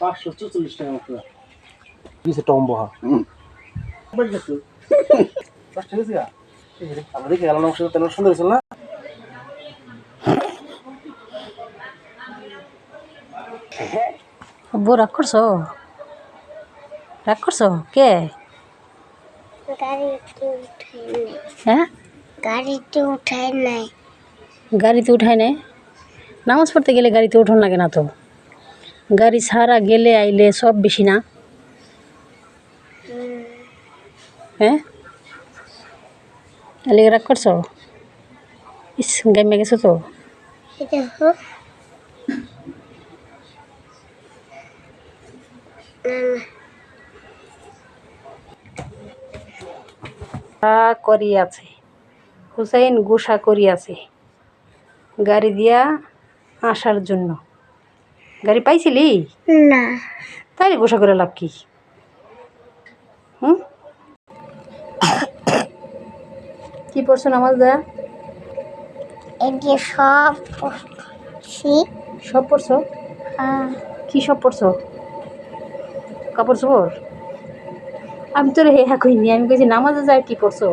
পাঁচশো চল্লিশ টাকা মতো দিছে টম্বহা বেশ গেছে পাঁচটা গেছে গা। আমরা দেখে গেলাম অংশ তেল সুন্দর হয়েছিল না? আব্বু রাগ করছ? রাগ করছ? কে? গাড়িতে উঠাই নাই। হ্যাঁ? গাড়িতে উঠাই নাই। গাড়িতে উঠায় নাই? নামাজ পড়তে গেলে গাড়িতে উঠোন লাগে না তো। গাড়ি ছাড়া গেলে আইলে সব বেশি না। হ্যাঁ? রাগ করছ? ইস গাইমে গেছো তো। করিয়াছে। হুসাইন গুসা করিয়াছে। গাড়ি দিয়া আসার জন্য। গাড়ি পাইছিলি? না। তাই গোসা করে লাভ কি? হুম? কি পড়ছো নামাজ দেয়া? এটি সব সি সব পড়ছো? কি সব পড়ছো? কাপড় চোপড়? আমি তোর হে হ্যাঁ কইনি আমি কইছি নামাজে যায় কি পড়ছো?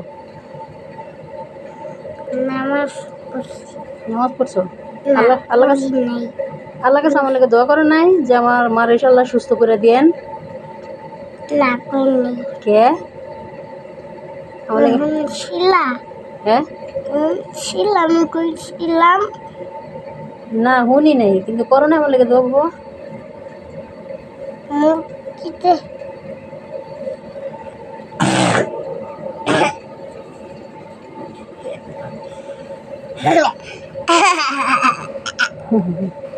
নামাজ নামাজ পড়ছো? আল্লাহ আল্লাহ কাছে আল্লাহ কাছে আমার লাগে দোয়া করে নাই যে আমার মার ইনশাল্লাহ সুস্থ করে দিয়েন। না পড়ি কে? আমার শিলা। হ্যাঁ ছিলাম কইছিলাম না শুনি নাই কিন্তু করো না আমার লাগে দোয়া Ha ha ha.